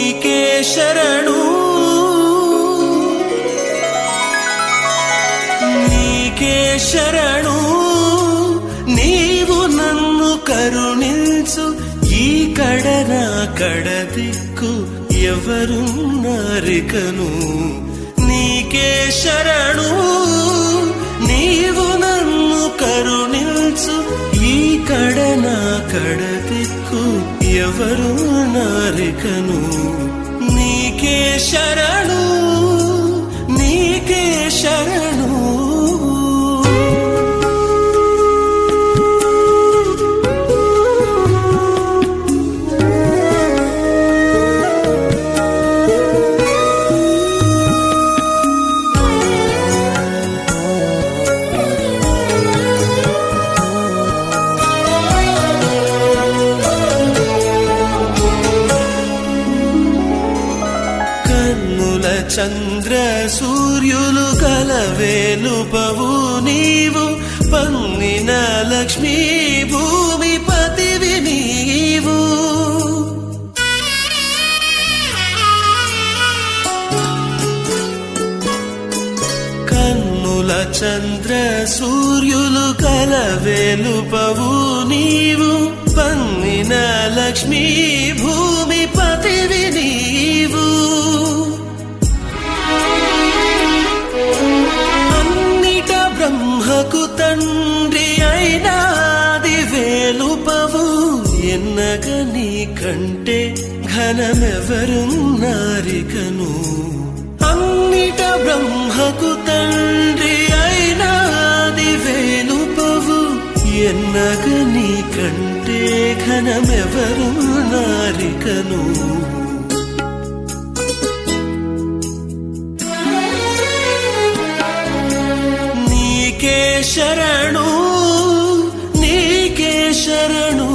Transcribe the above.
నీకే శరణు. నీకే శరణు. నీవు నన్ను కరుణించు. ఈ కడన కడ దిక్కు ఎవరున్నారికను. నీకే శరణు. నీవు నన్ను కరుణించు. ఈ కడన కడ దిక్కు ఎవరు నారికను నీకే శరణు కన్నుల చంద్ర సూర్యులు కలవేలుపవు నీవు. పన్నిన లక్ష్మీ భూమి పతివి నీవు. కన్నుల చంద్ర సూర్యులు కలవేలుపవు నీవు. పంగిన లక్ష్మీ భూమి ఎన్నగ నీ కంటే ఘనమెవరున్నారికను? అన్నిట బ్రహ్మకు తండ్రి అయినాది వేలుపవు ఎన్నగ నీ కంటే ఘనమెవరున్నారికను? నీకే శరణు నీకే శరణు.